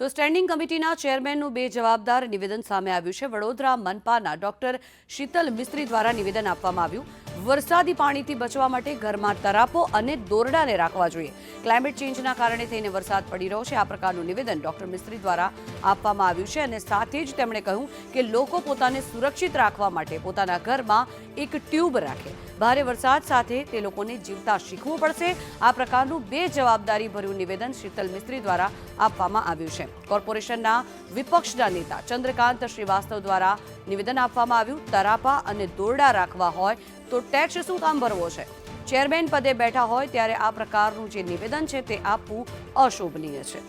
તો સ્ટેન્ડિંગ કમિટીના ચેરમેનનું બે જવાબદાર નિવેદન સામે આવ્યું છે. વડોદરા મનપાના ડોક્ટર શીતલ મિસ્ત્રી દ્વારા નિવેદન આપવામાં આવ્યું. વરસાદી પાણીથી બચવા માટે ઘરમાં તરાપો અને દોરડાને રાખવા જોઈએ. ક્લાઇમેટ ચેન્જના કારણે થઈને વરસાદ પડી રહ્યો છે. આ પ્રકારનું નિવેદન ડોક્ટર મિસ્ત્રી દ્વારા આપવામાં આવ્યું છે અને સાથે જ તેમણે કહ્યું કે લોકો પોતાને સુરક્ષિત રાખવા માટે પોતાના ઘરમાં એક ટ્યુબ રાખે. ભારે વરસાદ સાથે તે લોકોને જીવતા શીખવું પડશે. આ પ્રકારનું બે જવાબદારી ભર્યું નિવેદન શીતલ મિસ્ત્રી દ્વારા આપવામાં આવ્યું છે. કોર્પોરેશનના વિપક્ષના નેતા ચંદ્રકાંત શ્રીવાસ્તવ દ્વારા નિવેદન આપવામાં આવ્યું. તરાપા અને દોરડા રાખવા હોય તો ટેક્સ શું કામ ભરવો છે? ચેરમેન પદે બેઠા હોય ત્યારે આ પ્રકારનું જે નિવેદન છે તે આપવું અશોભનીય છે.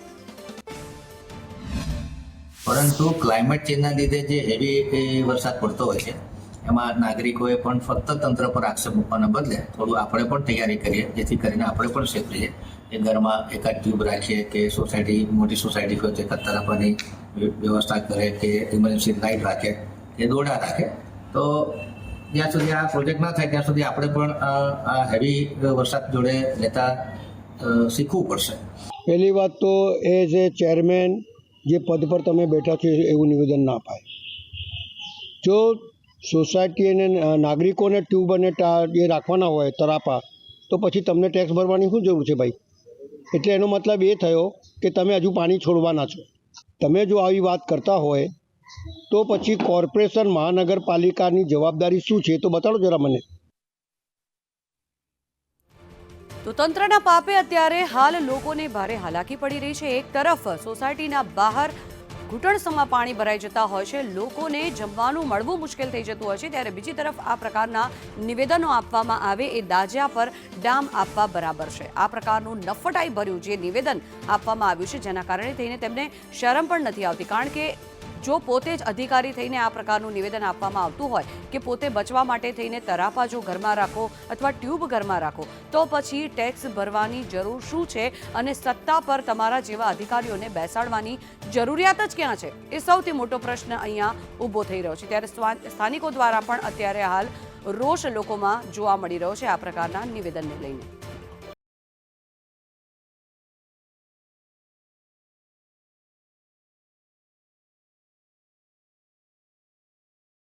પરંતુ ક્લાઇમેટ ચેન્જના લીધે જે હેવી વરસાદ પડતો હોય છે એમાં નાગરિકોએ પણ ફક્ત તંત્ર પર આક્ષેપ મૂકવાના બદલે થોડું આપણે પણ તૈયારી કરીએ, જેથી કરીને આપણે પણ સેફ રહીએ. એ ઘરમાં એકાદ ટ્યુબ રાખીએ, કે સોસાયટી મોટી સોસાયટી હોય તો એકાદ તરફની વ્યવસ્થા કરે, કે ઇમરજન્સી લાઇટ રાખે, કે દોડા રાખે. તો જ્યાં સુધી આ પ્રોજેક્ટ ના થાય, ત્યાં સુધી આપણે પણ આ હેવી વરસાદ જોડે લેતા શીખવું પડશે. પહેલી વાત તો એ જે ચેરમેન જે પદ પર તમે બેઠા છો, એવું નિવેદન ના અપાય. જો સોસાયટી અને નાગરિકોને ટ્યુબ અને એ રાખવાના હોય, તરાપા, તો પછી તમને ટેક્સ ભરવાની શું જરૂર છે ભાઈ? એટલે એનો મતલબ એ થયો કે તમે હજુ પાણી છોડવાના છો. તમે જો આવી વાત કરતા હોય, તો પછી કોર્પોરેશન મહાનગરપાલિકાની જવાબદારી શું છે તો બતાડો જરા મને. તો તંત્રના પાપે અત્યારે હાલ લોકોને ભારે હાલાકી પડી રહી છે. એક તરફ સોસાયટીના બહાર ઘૂંટણસમાં પાણી ભરાઈ જતા હોય છે. લોકોને જમવાનું મળવું મુશ્કેલ થઈ જતું હોય છે. ત્યારે બીજી તરફ આ પ્રકારના નિવેદનો આપવામાં આવે એ દાજ્યા પર ડામ આપવા બરાબર છે. આ પ્રકારનું નફટાઈ ભર્યું જે નિવેદન આપવામાં આવ્યું છે, જેના કારણે થઈને તેમને શરમ પણ નથી આવતી. કારણ કે જો પોતે જ અધિકારી થઈને આ પ્રકારનું નિવેદન આપવામાં આવતું હોય કે પોતે બચવા માટે થઈને તરાપા જો ઘરમાં રાખો અથવા ટ્યુબ ઘરમાં રાખો, તો પછી ટેક્સ ભરવાની જરૂર શું છે અને સત્તા પર તમારા જેવા અધિકારીઓને બેસાડવાની જરૂરિયાત જ ક્યાં છે? એ સૌથી મોટો પ્રશ્ન અહીંયા ઊભો થઈ રહ્યો છે. ત્યારે સ્થાનિકો દ્વારા પણ અત્યારે હાલ રોષ લોકોમાં જોવા મળી રહ્યો છે આ પ્રકારના નિવેદનને લઈને.